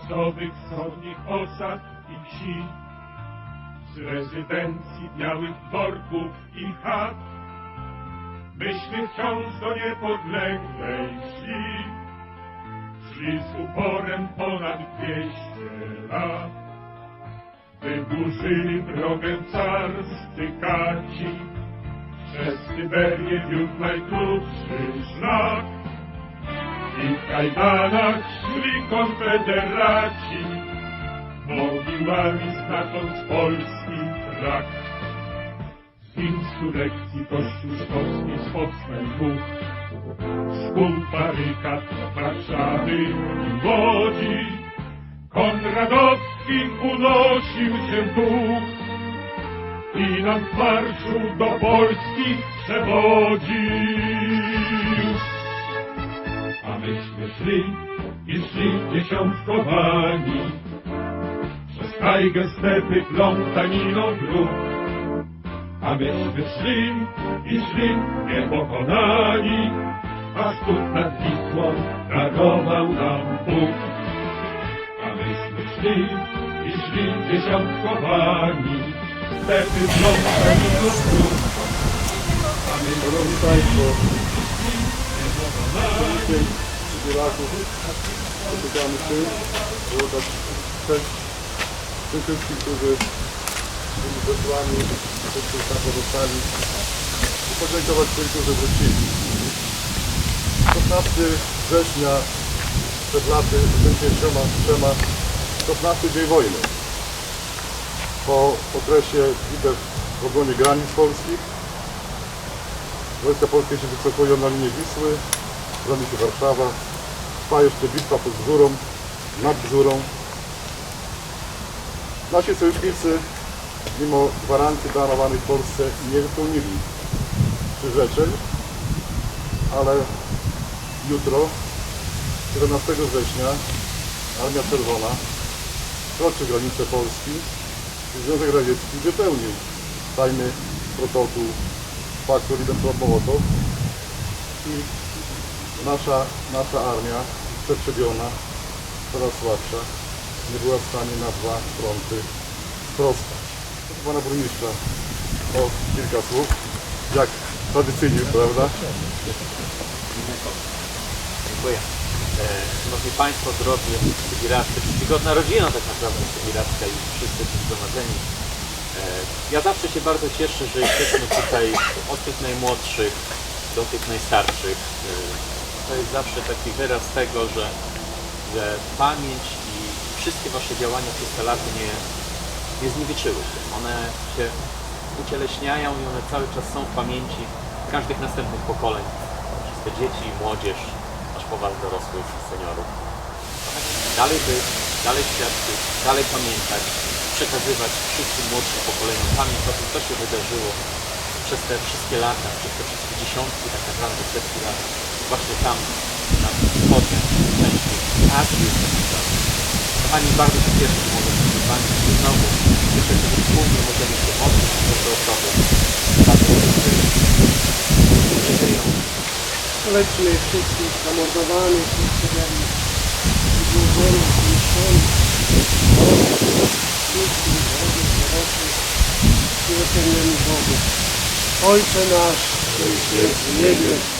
wesołych wschodnich osad i wsi, z rezydencji białych dworków i chat. Myśmy wciąż do niepodległej wsi, szli z uporem ponad dwieście lat. Wyburzyli drogę carscy kaci, przez Syberię wiódł najkrótszy szlak. I w kajdanach szli konfederaci, mogiłami znacząc polski trak. Z insurrekcji Kościół Szkocki z podstępów, szkół barykad Warszawy i Łodzi, Konradowski unosił się duch i nam w marszu do Polski przewodził. Myśmy szli i szli dziesiątkowani przez tajgę, stepy, plątaniną dróg. A myśmy szli i szli niepokonani, aż tu nad Wisłą darował nam Bóg. A myśmy szli i szli dziesiątkowani, stepy, plątaniną dróg. A myśmy Szanowni Państwo, niepokonani, Sybieraków spotykamy się, było tak tym wszystkim, którzy byli tych, którzy tam pozostali. I podziękować tym, którzy wrócili. 15 września przed laty, wręcz trzema, trzema, 15 dzień wojny. Po okresie bitew w obronie granic polskich. Wojska polskie się wycofują na linię Wisły, broni się Warszawa, trwa jeszcze bitwa pod Bzurą, nad Bzurą. Nasi sojusznicy, mimo gwarancji darowanych Polsce, nie wypełnili przyrzeczeń, ale jutro, 17 września, Armia Czerwona kroczy granicę Polski i Związek Radziecki wypełnił tajny protokół paktu Ribbentrop-Mołotow i nasza, nasza armia przetrzebiona, coraz słabsza, nie była w stanie na dwa fronty sprostać. Proszę Pana Burmistrza o kilka słów, jak tradycyjnie, prawda? Dziękuję. E, Szanowni Państwo, drodzy Sybiracy, czcigodna rodzina tak naprawdę Sybiracka i wszyscy tu zgromadzeni. E, Ja zawsze się bardzo cieszę, że jesteśmy tutaj od tych najmłodszych do tych najstarszych. To jest zawsze taki wyraz tego, że, że pamięć i wszystkie Wasze działania przez te lata nie, nie zniweczyły się. One się ucieleśniają i one cały czas są w pamięci każdych następnych pokoleń. Przez te dzieci młodzież, aż po Was dorosłych seniorów. Dalej być, dalej świadczyć, dalej pamiętać, przekazywać wszystkim młodszym pokoleniom pamięć o tym, co się wydarzyło przez te wszystkie lata, przez te wszystkie dziesiątki, tak naprawdę setki lat, właśnie tam, na wschodniej części Azji. Kochani, bardzo się cieszę, że mogę być z Wami znowu cieszę się, że wspólnie możemy się modlić o te osoby. To, że żyją. Lećmy wszystkich zamordowanych, wystrzeleni, zgłodzonych, zniszczonych, wszystkich wrogów, dorosłych, miłosiernymi Bogu. Ojcze nasz, któryś jest w niebie,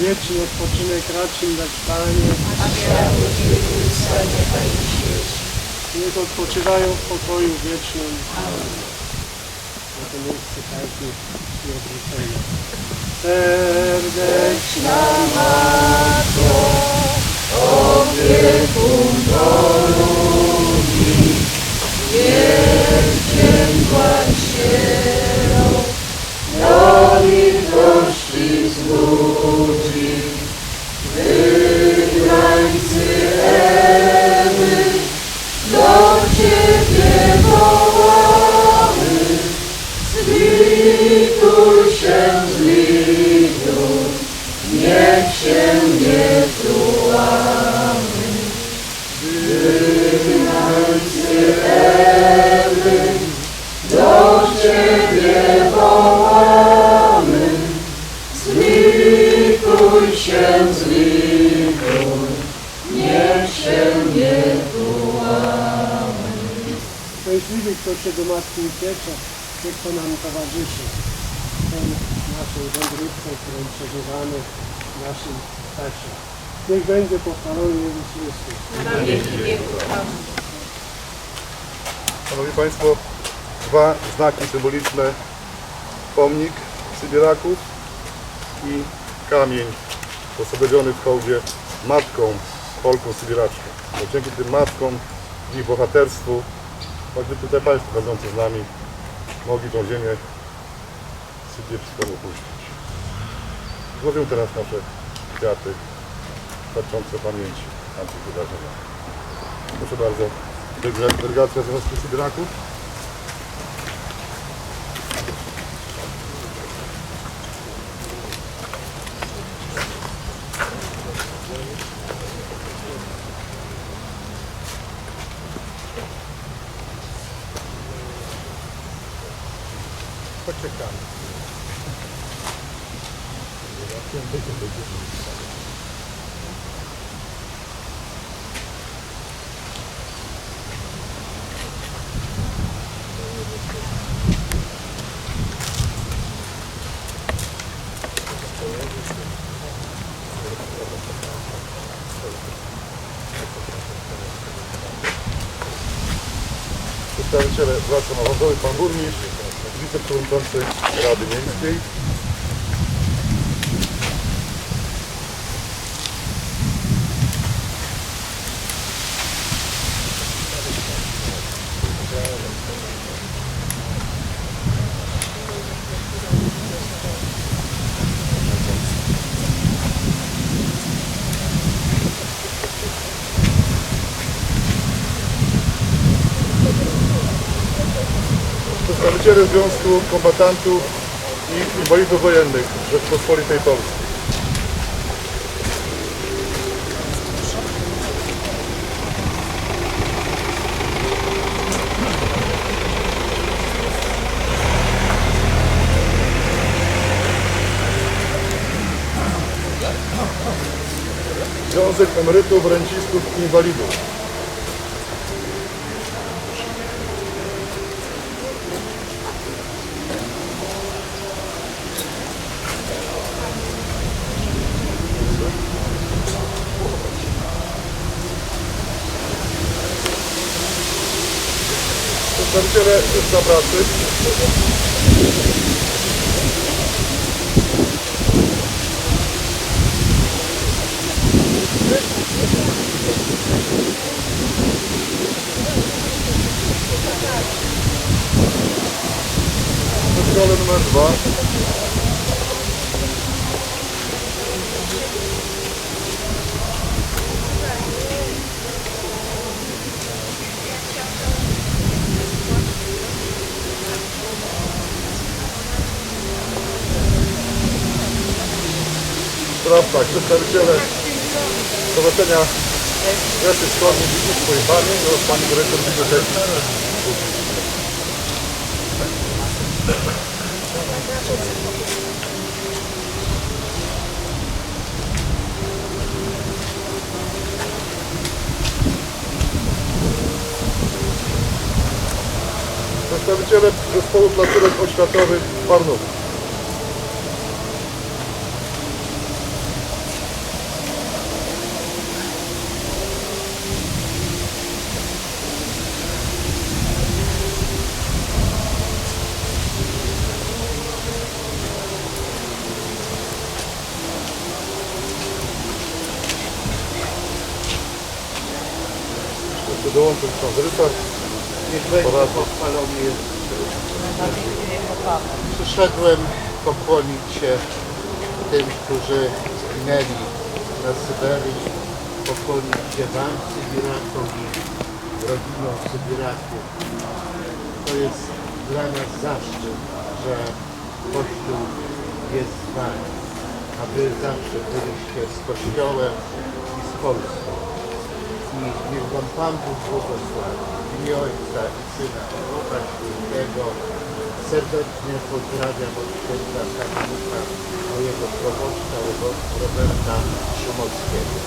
wieczny odpoczynek racz im dać Panie, niech odpoczywają w pokoju wiecznym. Na to miejsce każdy i odrzucenia. Serdeczna Szczęśliwy, kto się do Matki upiecze, niech to nam towarzyszy. Tą naszą wędrówką, którą przeżywamy w naszym czasie. Niech będzie pochwalony Jezus Chrystus. Szanowni Państwo, dwa znaki symboliczne. Pomnik Sybiraków i kamień posadowiony w hołdzie matką, Polką Sybiraczką. Bo dzięki tym matkom, ich bohaterstwu, choćby tutaj Państwo będący z nami, mogli tą ziemię sybirską opuścić. Złowią teraz nasze kwiaty dotyczące pamięci na tych wydarzeniach. Proszę bardzo, delegacja- delegacja Związku Sybiraków. Poczekamy. Przedstawiciele władz samorządowych, Widzę, którą pracę Rady Miejskiej. Przedstawiciele Związku Kombatantów i Inwalidów Wojennych Rzeczpospolitej Polskiej. Związek Emerytów, Rencistów i Inwalidów. biorę już do pracy. Przedszkole numer dwa. Tak, przedstawiciele. Stowarzyszenia Strefy Wschodniej Dziedzictwo i Panie oraz Pani Dyrektor Biblioteki. Przedstawiciele Zespołu Placówek Oświatowych w Barnowie. Jeszcze dołączę do Andrysa. Niech będzie Poradzę. pochwalony Jezus Przyszedłem pokłonić się tym, którzy zginęli na Syberii, pokłonić się Wam, Sybirakom i rodzinom Sybiraków. To jest dla nas zaszczyt, że Kościół jest z Wami, a Wy zawsze byliście z Kościołem i z Polską. I niech Wam Pan Bóg błogosławi. W Ojca i Syna i Ducha Świętego serdecznie pozdrawiam od księdza Kamiluka, mojego proboszcza Roberta Szumowskiego.